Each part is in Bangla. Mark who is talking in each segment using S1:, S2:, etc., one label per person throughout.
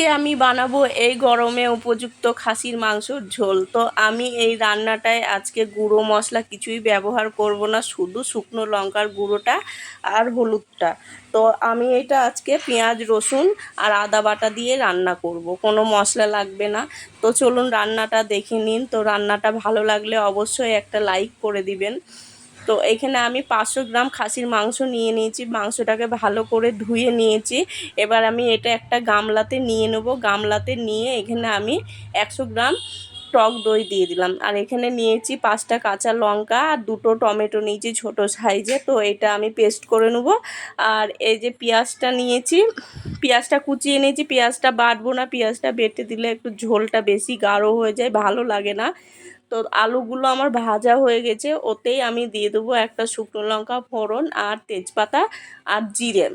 S1: আজকে আমি বানাবো এই গরমে উপযুক্ত খাসির মাংসর ঝোল। তো আমি এই রান্নাটায় আজকে গুঁড়ো মশলা কিছুই ব্যবহার করব না, শুধু শুকনো লঙ্কার গুঁড়োটা আর হলুদটা। তো আমি এটা আজকে পেঁয়াজ, রসুন আর আদা বাটা দিয়ে রান্না করব, কোনো মশলা লাগবে না। তো চলুন রান্নাটা দেখে নিন। তো রান্নাটা ভালো লাগলে অবশ্যই একটা লাইক করে দিবেন। তো এখানে আমি পাঁচশো গ্রাম খাসির মাংস নিয়ে নিয়েছি, মাংসটাকে ভালো করে ধুয়ে নিয়েছি। এবার আমি এটা একটা গামলাতে নিয়ে নেব। গামলাতে নিয়ে এখানে আমি একশো গ্রাম টক দই দিয়ে দিলাম। আর এখানে নিয়েছি পাঁচটা কাঁচা লঙ্কা আর দুটো টমেটো নিয়েছি ছোট সাইজে। তো এটা আমি পেস্ট করে নেব। আর এই যে পেঁয়াজটা নিয়েছি, পেঁয়াজটা কুচিয়ে নিয়েছি। পেঁয়াজটা বাটবো না, পেঁয়াজটা বেটে দিলে একটু ঝোলটা বেশি গাঢ় হয়ে যায়, ভালো লাগে না। তো আলুগুলো আমার ভাজা হয়ে গেছে, ওতেই আমি দিয়ে দেবো একটা শুকনো লঙ্কা, ফোড়ন আর তেজপাতা আর জিরে।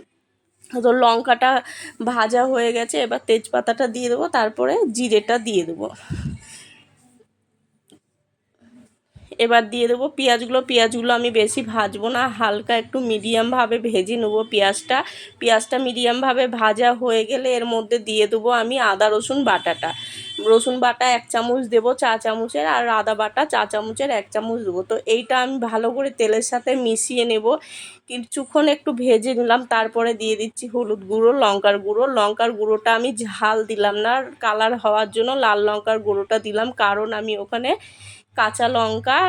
S1: তো লঙ্কাটা ভাজা হয়ে গেছে, এবার তেজপাতাটা দিয়ে দেবো, তারপরে জিরেটা দিয়ে দেবো। এবার দিয়ে দেবো পেঁয়াজগুলো। পেঁয়াজগুলো আমি বেশি ভাজবো না, হালকা একটু মিডিয়ামভাবে ভেজে নেব পেঁয়াজটা। পেঁয়াজটা মিডিয়ামভাবে ভাজা হয়ে গেলে এর মধ্যে দিয়ে দেবো আমি আদা, রসুন বাটাটা। রসুন বাটা এক চামচ দেবো চা চামচের আর আদা বাটা চা চামচের এক চামচ দেবো। তো এইটা আমি ভালো করে তেলের সাথে মিশিয়ে নেব। কিছুক্ষণ একটু ভেজে নিলাম, তারপরে দিয়ে দিচ্ছি হলুদ গুঁড়ো, লঙ্কার গুঁড়ো। লঙ্কার গুঁড়োটা আমি ঝাল দিলাম না কালার হওয়ার জন্য লাল লঙ্কার গুঁড়োটা দিলাম, কারণ আমি ওখানে কাঁচা লঙ্কা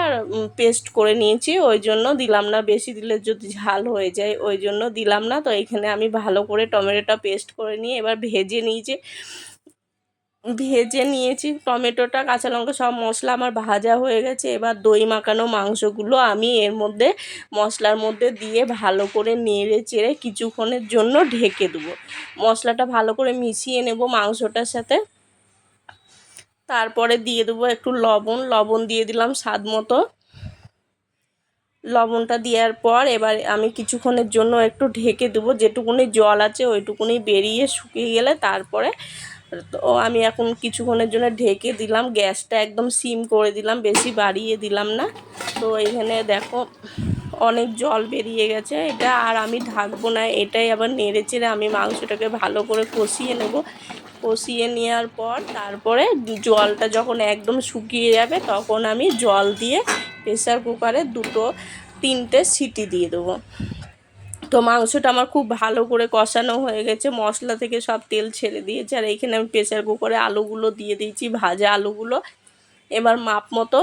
S1: পেস্ট করে নিয়েছি, ওই জন্য দিলাম না, বেশি দিলে যদি ঝাল হয়ে যায়, ওই জন্য দিলাম না। তো এখানে আমি ভালো করে টমেটোটা পেস্ট করে নিয়ে এবার ভেজে নিয়েছি। ভেজে নিয়েছি টমেটোটা, কাঁচা লঙ্কা, সব মশলা আমার ভাজা হয়ে গেছে। এবার দই মাখানো মাংসগুলো আমি এর মধ্যে, মশলার মধ্যে দিয়ে ভালো করে নেড়ে চেড়ে কিছুক্ষণের জন্য ঢেকে দেবো। মশলাটা ভালো করে মিশিয়ে নেব মাংসটার সাথে। তারপরে দিয়ে দেবো একটু লবণ। লবণ দিয়ে দিলাম স্বাদ মতো। লবণটা দেওয়ার পর এবার আমি কিছুক্ষণের জন্য একটু ঢেকে দেবো। যেটুকুনি জল আছে ওইটুকুনি বেরিয়ে শুকিয়ে গেলে তারপরে তো আমি এখন কিছুক্ষণের জন্য ঢেকে দিলাম। গ্যাসটা একদম সিম করে দিলাম, বেশি বাড়িয়ে দিলাম না। তো এখানে দেখো অনেক জল বেরিয়ে গেছে। এটা আর আমি ঢাকবো না, এটাই আবার নেড়ে চেড়ে আমি মাংসটাকে ভালো করে কষিয়ে নেব। কষিয়ে নেওয়ার পর তারপরে জলটা যখন একদম শুকিয়ে যাবে, তখন আমি জল দিয়ে প্রেসার কুকারে দুটো, তিনটে সিটি দিয়ে দেবো। তো মাংসটা আমার খুব ভালো করে কষানো হয়ে গেছে, মশলা থেকে সব তেল ছেড়ে দিয়েছে। আর এইখানে আমি প্রেশার কুকারে আলুগুলো দিয়ে দিয়েছি, ভাজা আলুগুলো। এবার মাপ মতো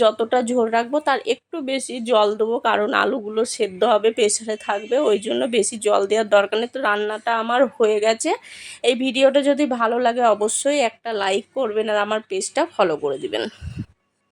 S1: যতটা ঝোল রাখব তার একটু বেশি জল দেবো, কারণ আলুগুলো সেদ্ধ হবে প্রেশারে থাকবে, ওই জন্য বেশি জল দেওয়ার দরকার নেই। তো রান্নাটা আমার হয়ে গেছে। এই ভিডিওটা যদি ভালো লাগে অবশ্যই একটা লাইক করবেন আর আমার পেজটা ফলো করে দিবেন।